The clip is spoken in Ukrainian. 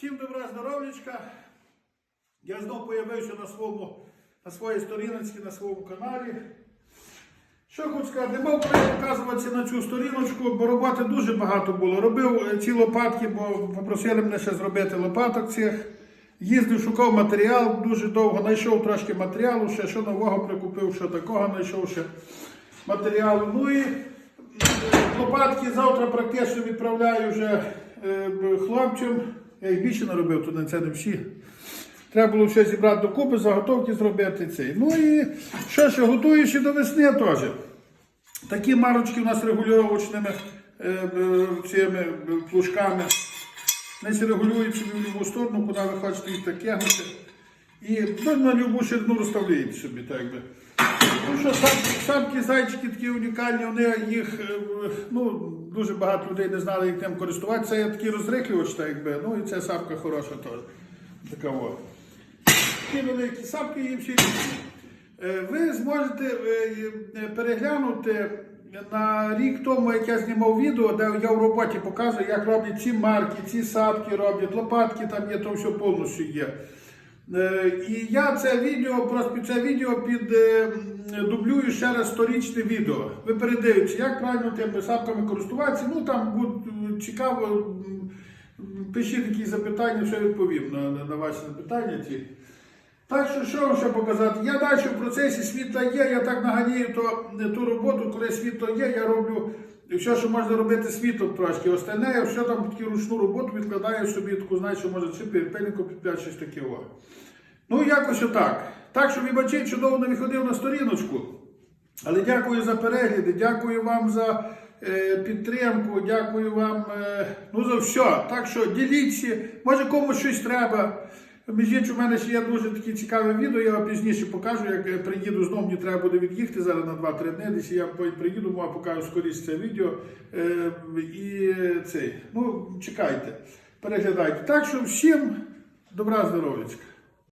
Всім добра здоров'ячка. Я знову появився на своєму, на своїй сторіночці, на своєму каналі. Що хочу сказати, не мав показуватися на цю сторіночку, бо роботи дуже багато було. Робив е, ці лопатки, бо попросили мене ще зробити лопаток цих. Їздив, шукав матеріал дуже довго, знайшов трошки матеріалу, ще що нового прикупив, що такого знайшов ще матеріалу. Ну і е, лопатки завтра практично відправляю вже е, хлопцям. Я їх більше наробив, то не це не всі. Треба було все зібрати докупи, заготовки зробити цей. Ну і що ще, готую ще до весни теж. Такі марочки у нас регульовочними е, е, цими е, плужками. Вони регулюють собі в любу сторону, куди ви хочете їх так тягнути. І ну, на любу ширину розставляєте собі, так би. Ну що, сам, самки зайчики такі унікальні, вони їх, е, ну, дуже багато людей не знали, як тим користуватися. Це такий розрихлювач, так якби. Ну і ця сапка хороша теж. Така от. Такі великі сапки і всі. Е, Ви зможете е, переглянути на рік тому, як я знімав відео, де я в роботі показую, як роблять ці марки, ці сапки роблять, лопатки там є, то все повністю є. Е, І я це відео, просто під це відео під е, ще раз сторічне відео. Ви передивитеся, як правильно тими сапками користуватися. Ну там буде цікаво. Пишіть якісь запитання, все відповім на, на, на ваші запитання. Ці. Так що що вам ще показати? Я далі в процесі світла є, я так наганяю то, ту роботу, коли світло є, я роблю все, що можна робити світлом трошки. Остальне, я все там таку ручну роботу відкладаю собі, таку, знаєш, що може чи пельнику підп'ять, щось таке. Ну, якось отак. Так що вибачіть, чудово не виходив на сторіночку. Але дякую за перегляди, дякую вам за е, підтримку, дякую вам е, ну, за все. Так що діліться, може комусь щось треба. Між іншим, у мене ще є дуже такі цікаве відео, я вам пізніше покажу, як е, приїду знову, мені треба буде від'їхати зараз на 2-3 дні. Десь я приїду, вам покажу скоріше це відео. Е, і цей. Ну, чекайте, переглядайте. Так що всім добра здоров'ячка.